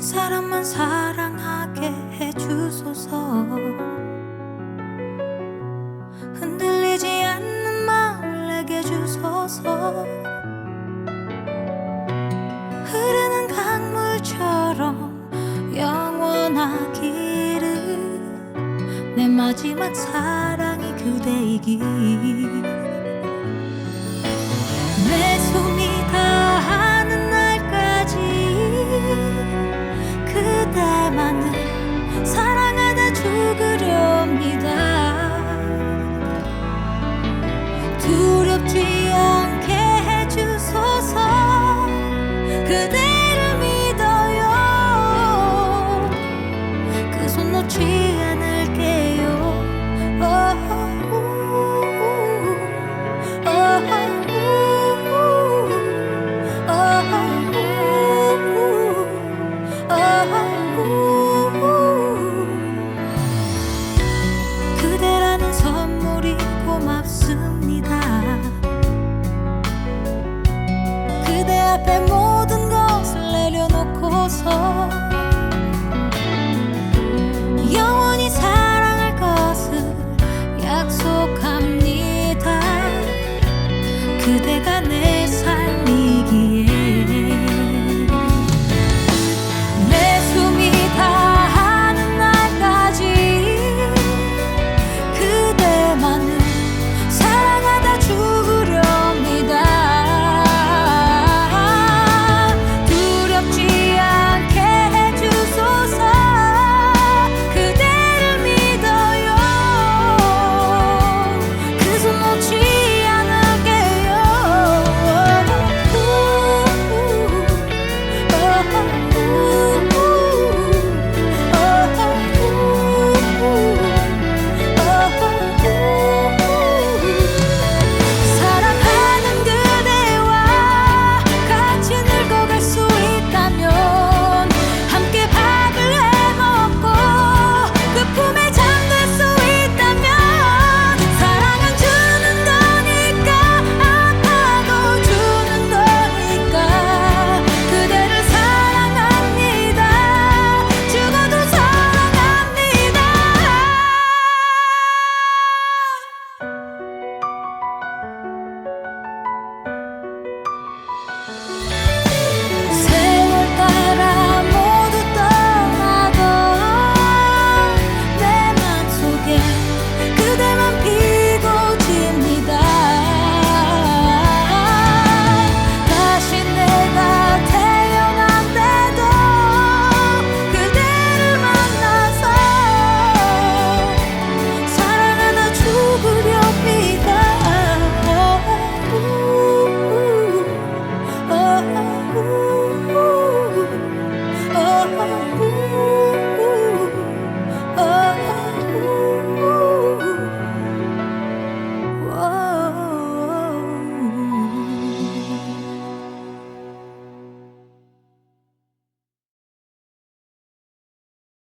그대만 사랑하게 해주소서. 흔들리지 않는 마음을 내게 주소서. 흐르는 강물처럼 영원하기를 내 마지막 사랑이 그대이기 앞에 모든 것을 내려놓고서 영원히 사랑할 것을 약속합니다 그대가 내 삶.